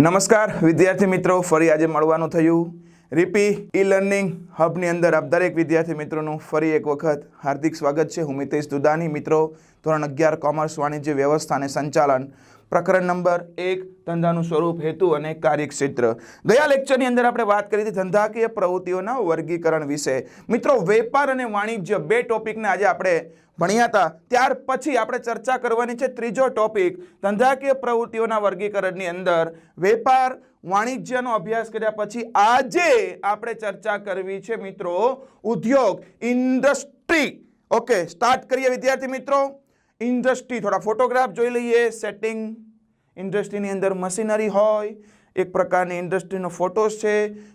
નમસ્કાર, વિદ્યાર્થી મિત્રો, ફરી આજે મળવાનું થયું. રીપી ઈ લર્નિંગ હબની અંદર આપ દરેક વિદ્યાર્થી મિત્રોનું ફરી એક વખત હાર્દિક સ્વાગત છે. હું મિતેશ દુદાની. મિત્રો, ધોરણ અગિયાર, કોમર્સ, વાણિજ્ય, વ્યવસ્થા અને સંચાલન પ્રકરણ નંબર એક, ધંધાનું સ્વરૂપ, હેતુ અને કાર્યક્ષેત્ર. ગયા લેક્ચરની અંદર આપણે વાત કરી હતી ધંધાકીય પ્રવૃત્તિઓના વર્ગીકરણ વિશે. મિત્રો, વેપાર અને વાણિજ્ય બે ટોપિકને આજે આપણે ભણ્યા હતા. ત્યાર પછી આપણે ચર્ચા કરવાની છે ત્રીજો ટોપિક, ધંધાકીય પ્રવૃત્તિઓના વર્ગીકરણની અંદર. વેપાર, વાણિજ્યનો અભ્યાસ કર્યા પછી આજે આપણે ચર્ચા કરવી છે મિત્રો, ઉદ્યોગ, ઇન્ડસ્ટ્રી. ઓકે સ્ટાર્ટ કરીએ વિદ્યાર્થી મિત્રો. ઇન્ડસ્ટ્રી, થોડા ફોટોગ્રાફ જોઈ લઈએ સેટિંગ ઇન્ડસ્ટ્રીની અંદર મશીનરી હોય, એક પ્રકારની ઇન્ડસ્ટ્રીનો ફોટોસ છે,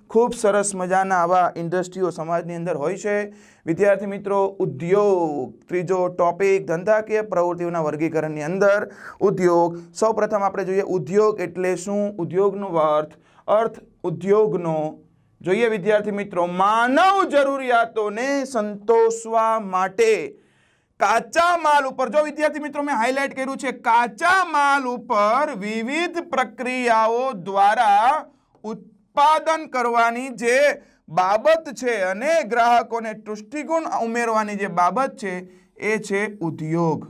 ખૂબ સરસ મજાના આવા ઇન્ડસ્ટ્રીઓ સમાજની અંદર હોય છે. વિદ્યાર્થી મિત્રો, ઉદ્યોગ, ત્રીજો ટોપિક ધંધાકીય પ્રવૃત્તિઓના વર્ગીકરણની અંદર, ઉદ્યોગ. સૌપ્રથમ આપણે જોઈએ ઉદ્યોગ એટલે શું? ઉદ્યોગનો અર્થ અર્થ ઉદ્યોગનો. જોઈએ વિદ્યાર્થી મિત્રો, માનવ જરૂરિયાતોને સંતોષવા માટે કાચા માલ ઉપર, જો વિદ્યાર્થી મિત્રો મેં હાઇલાઇટ કર્યું છે, કાચા માલ ઉપર વિવિધ પ્રક્રિયાઓ દ્વારા ઉત્પાદન કરવાની જે બાબત છે અને ગ્રાહકોને તૃષ્ટિગુણ ઉમેરવાની જે બાબત છે, એ છે ઉદ્યોગ.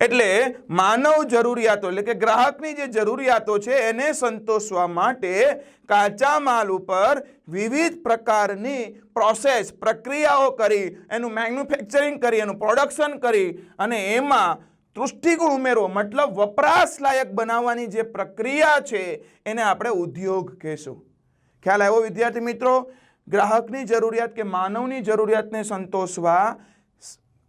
એટલે માનવ જરૂરિયાતો, એટલે કે ગ્રાહકની જે જરૂરિયાતો છે, એને સંતોષવા માટે કાચા માલ ઉપર વિવિધ પ્રકારની પ્રોસેસ પ્રક્રિયાઓ કરી, એનું મેન્યુફેક્ચરિંગ કરી, એનું પ્રોડક્શન કરી અને એમાં તૃષ્ટિગુણ ઉમેરવો મતલબ વપરાશ લાયક બનાવવાની જે પ્રક્રિયા છે, એને આપણે ઉદ્યોગ કહેશું. ખ્યાલ આવ્યો વિદ્યાર્થી મિત્રો? ગ્રાહકની જરૂરિયાત કે માનવની જરૂરિયાતને સંતોષવા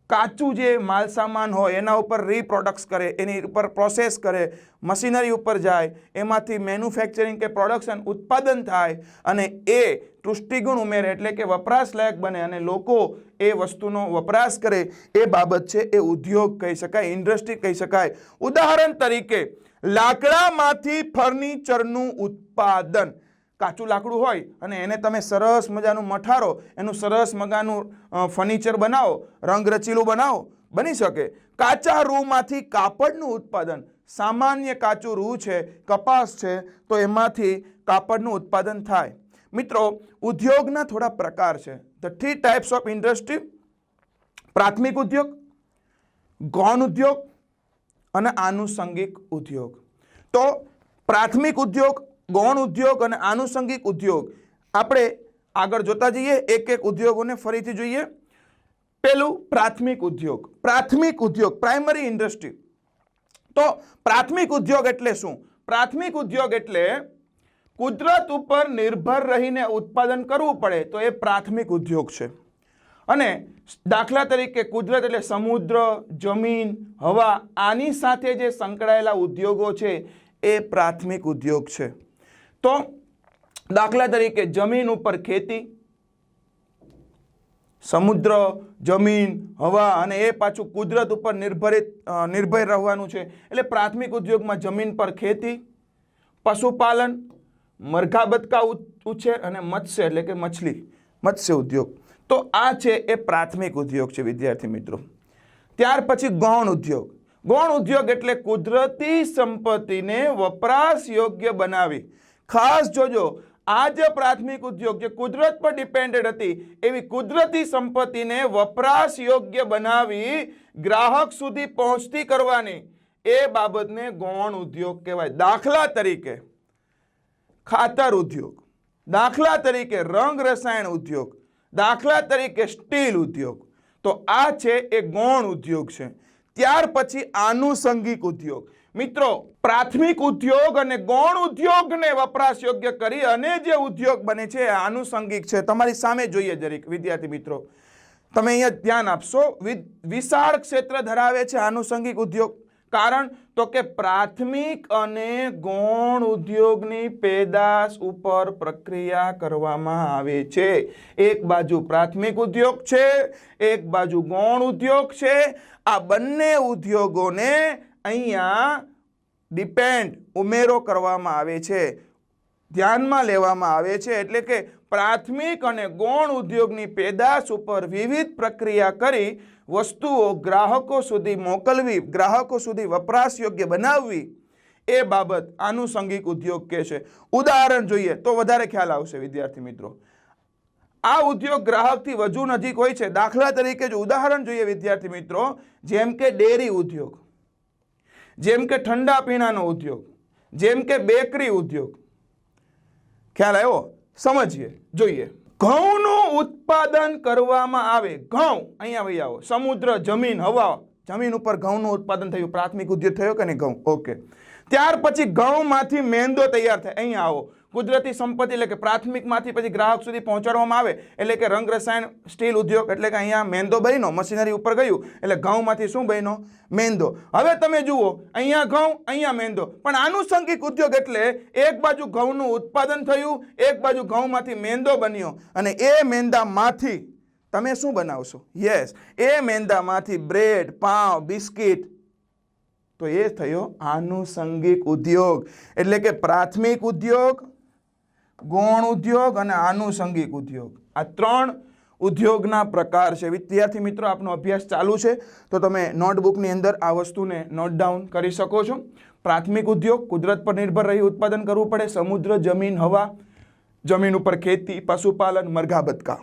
કાચું જે માલસામાન હોય, એના ઉપર રીપ્રોડક્ટ્સ કરે, એની ઉપર પ્રોસેસ કરે મશીનરી ઉપર જાય, એમાંથી મેન્યુફેક્ચરિંગ કે પ્રોડક્શન ઉત્પાદન થાય અને એ તૃષ્ટિગુણ ઉમેરે એટલે કે વપરાશ લાયક બને અને લોકો એ વસ્તુનો વપરાશ કરે, એ બાબત છે એ ઉદ્યોગ કહી શકાય ઇન્ડસ્ટ્રી કહી શકાય. ઉદાહરણ તરીકે, લાકડામાંથી ફર્નિચરનું ઉત્પાદન કાચું લાકડું હોય અને એને તમે સરસ મજાનું મઠારો, એનું સરસ મજાનું ફર્નિચર બનાવો, રંગ રચીલું બનાવો, બની શકે. કાચા રૂમાંથી કાપડનું ઉત્પાદન, સામાન્ય કાચું રૂ છે, કપાસ છે, તો એમાંથી કાપડનું ઉત્પાદન થાય. મિત્રો, ઉદ્યોગના થોડા પ્રકાર છે. The three types of industry પ્રાથમિક ઉદ્યોગ, ગૌણ ઉદ્યોગ અને આનુષંગિક ઉદ્યોગ. તો પ્રાથમિક ઉદ્યોગ ગૌણ ઉદ્યોગ અને આનુષંગિક ઉદ્યોગ. આપણે આગળ જોતા જઈએ એક એક ઉદ્યોગોને ફરીથી જોઈએ. પેલું પ્રાથમિક ઉદ્યોગ. પ્રાથમિક ઉદ્યોગ પ્રાઇમરી ઇન્ડસ્ટ્રી તો પ્રાથમિક ઉદ્યોગ એટલે શું? પ્રાથમિક ઉદ્યોગ એટલે કુદરત ઉપર નિર્ભર રહીને ઉત્પાદન કરવું પડે તો એ પ્રાથમિક ઉદ્યોગ છે. અને દાખલા તરીકે કુદરત એટલે સમુદ્ર, જમીન, હવા, આની સાથે જે સંકળાયેલા ઉદ્યોગો છે, એ પ્રાથમિક ઉદ્યોગ છે. તો દાખલા તરીકે જમીન ઉપર ખેતી, સમુદ્ર, જમીન, હવા અને એ પાછું કુદરત ઉપર નિર્ભરિત નિર્ભર રહેવાનું છે. એટલે પ્રાથમિક ઉદ્યોગમાં જમીન પર ખેતી, પશુપાલન, મરઘા બતકા ઉછેર અને મત્સ્ય એટલે કે મછલી, મત્સ્ય ઉદ્યોગ. તો આ છે એ પ્રાથમિક ઉદ્યોગ છે વિદ્યાર્થી મિત્રો. ત્યાર પછી ગૌણ ઉદ્યોગ. ગૌણ ઉદ્યોગ એટલે કુદરતી સંપત્તિને વપરાશ યોગ્ય બનાવી. ખાસ જોજો, આ જે પ્રાથમિક ઉદ્યોગ જે કુદરત પર ડિપેન્ડેડ હતી, એવી કુદરતી સંપત્તિને વપરાશ યોગ્ય બનાવી ગ્રાહક સુધી પહોંચતી કરવાની, એ બાબતને ગૌણ ઉદ્યોગ કહેવાય. દાખલા તરીકે, ખાતર ઉદ્યોગ, દાખલા તરીકે રંગ રસાયણ ઉદ્યોગ, દાખલા તરીકે સ્ટીલ ઉદ્યોગ, તો આ છે એ ગૌણ ઉદ્યોગ છે. ત્યાર પછી આનુષંગિક ઉદ્યોગ. મિત્રો, પ્રાથમિક ઉદ્યોગ અને ગૌણ ઉદ્યોગને વપરાશ યોગ્ય કરી અને જે ઉદ્યોગ બને છે આનુષંગિક છે. તમારી સામે જોઈએ જરીક, વિદ્યાર્થી મિત્રો. તમે અહીંયા ધ્યાન આપશો વિશાળ ક્ષેત્ર ધરાવે છે આનુષંગિક ઉદ્યોગ. કારણ તો કે પ્રાથમિક અને ગૌણ ઉદ્યોગની પેદાશ ઉપર પ્રક્રિયા કરવામાં આવે છે. એક બાજુ પ્રાથમિક ઉદ્યોગ છે, એક બાજુ ગૌણ ઉદ્યોગ છે. આ બંને ઉદ્યોગોને અહીંયા ડિપેન્ડ ઉમેરો કરવામાં આવે છે. ધ્યાનમાં લેવામાં આવે છે એટલે કે પ્રાથમિક અને ગૌણ ઉદ્યોગની પેદાશ ઉપર વિવિધ પ્રક્રિયા કરી વસ્તુઓ ગ્રાહકો સુધી મોકલવી, ગ્રાહકો સુધી વપરાશ યોગ્ય બનાવવી એ બાબત આનુષંગિક ઉદ્યોગ કહે છે. ઉદાહરણ જોઈએ તો વધારે ખ્યાલ આવશે વિદ્યાર્થી મિત્રો. આ ઉદ્યોગ ગ્રાહકથી વધુ નજીક હોય છે. દાખલા તરીકે જો ઉદાહરણ જોઈએ વિદ્યાર્થી મિત્રો, જેમ કે ડેરી ઉદ્યોગ. જેમ કે ઠંડા પીણાનો ઉદ્યોગ, જેમ કે બેકરી ઉદ્યોગ. ખ્યાલ આવ્યો? સમજીએ, જોઈએ. ઘઉંનું ઉત્પાદન કરવામાં આવે. ઘઉં, અહીંયા ભાઈ આવો. સમુદ્ર, જમીન, હવા. જમીન ઉપર ઘઉંનું ઉત્પાદન થયું. પ્રાથમિક ઉદ્યોગ થયો કે નહીં ઘઉં? ઓકે. ત્યાર પછી ઘઉંમાંથી મેંદો તૈયાર થાય. અહીંયા આવો. કુદરતી સંપત્તિ એટલે કે પ્રાથમિકમાંથી પછી ગ્રાહક સુધી પહોંચાડવામાં આવે, એટલે કે રંગ રસાયણ, સ્ટીલ ઉદ્યોગ એટલે કે અહીંયા મેંદો બન્યો મશીનરી ઉપર ગયું, એટલે ઘઉંમાંથી શું બન્યો મેંદો. હવે તમે જુઓ, અહીંયા ઘઉં, અહીંયા મેંદો. પણ આનુષંગિક ઉદ્યોગ એટલે એક બાજુ ઘઉંનું ઉત્પાદન થયું, એક બાજુ ઘઉંમાંથી મેંદો બન્યો. અને એ મેંદામાંથી તમે શું બનાવશો? યસ એ મેંદામાંથી બ્રેડ, પાવ, બિસ્કિટ. તો એ થયો આનુષંગિક ઉદ્યોગ. એટલે કે પ્રાથમિક ઉદ્યોગ ગૌણ ઉદ્યોગ અને આનુષંગિક ઉદ્યોગ. આ ત્રણ ઉદ્યોગના પ્રકાર છે. વિદ્યાર્થી મિત્રો, આપનો અભ્યાસ ચાલુ છે. તો તમે નોટબુકની અંદર આ વસ્તુને નોટ ડાઉન કરી શકો છો. પ્રાથમિક ઉદ્યોગ, કુદરત પર નિર્ભર રહી ઉત્પાદન કરવું પડે. સમુદ્ર, જમીન, હવા, જમીન ઉપર ખેતી, પશુપાલન, મરઘા બતકા.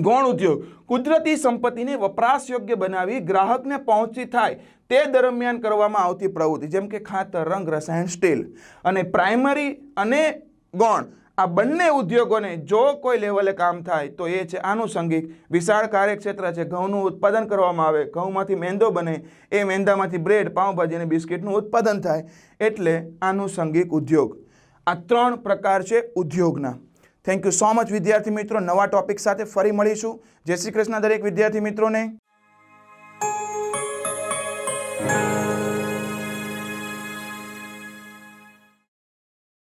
ગૌણ ઉદ્યોગ, કુદરતી સંપત્તિને વપરાશ યોગ્ય બનાવી ગ્રાહકને પહોંચી થાય તે દરમિયાન કરવામાં આવતી પ્રવૃત્તિ, જેમ કે ખાતર, રંગ, રસાયણ, સ્ટીલ. અને પ્રાઇમરી અને ગૌણ. આ બંને ઉદ્યોગોને જો કોઈ લેવલે કામ થાય તો એ છે આનુષંગિક. વિશાળ કાર્યક્ષેત્ર છે, ઘઉંનું ઉત્પાદન કરવામાં આવે, ઘઉંમાંથી મેંદો બને, એ મેંદામાંથી બ્રેડ, પાઉંભાજી અને બિસ્કિટનું ઉત્પાદન થાય એટલે આનુષંગિક ઉદ્યોગ. આ ત્રણ પ્રકાર છે ઉદ્યોગના. થેન્ક યુ સો મચ વિદ્યાર્થી મિત્રો. નવા ટોપિક સાથે ફરી મળીશું. જય શ્રી કૃષ્ણ દરેક વિદ્યાર્થી મિત્રોને.